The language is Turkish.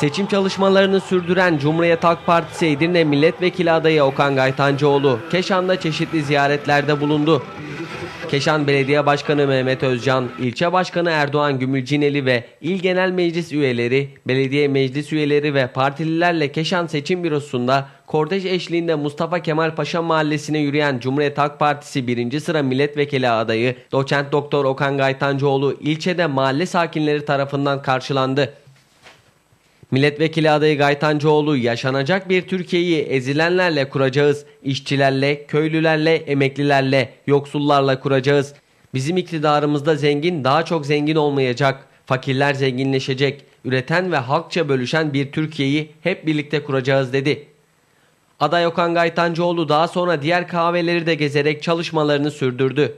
Seçim çalışmalarını sürdüren Cumhuriyet Halk Partisi Edirne Milletvekili adayı Okan Gaytancıoğlu, Keşan'da çeşitli ziyaretlerde bulundu. Keşan Belediye Başkanı Mehmet Özcan, İlçe Başkanı Erdoğan Gümülcineli ve İl Genel Meclis üyeleri, belediye meclis üyeleri ve partililerle Keşan Seçim Bürosu'nda kortej eşliğinde Mustafa Kemal Paşa Mahallesi'ne yürüyen Cumhuriyet Halk Partisi 1. sıra milletvekili adayı Doçent Doktor Okan Gaytancıoğlu ilçede mahalle sakinleri tarafından karşılandı. Milletvekili adayı Gaytancıoğlu yaşanacak bir Türkiye'yi ezilenlerle kuracağız. işçilerle, köylülerle, emeklilerle, yoksullarla kuracağız. Bizim iktidarımızda zengin daha çok zengin olmayacak. Fakirler zenginleşecek. Üreten ve halkça bölüşen bir Türkiye'yi hep birlikte kuracağız dedi. Aday Okan Gaytancıoğlu daha sonra diğer kahveleri de gezerek çalışmalarını sürdürdü.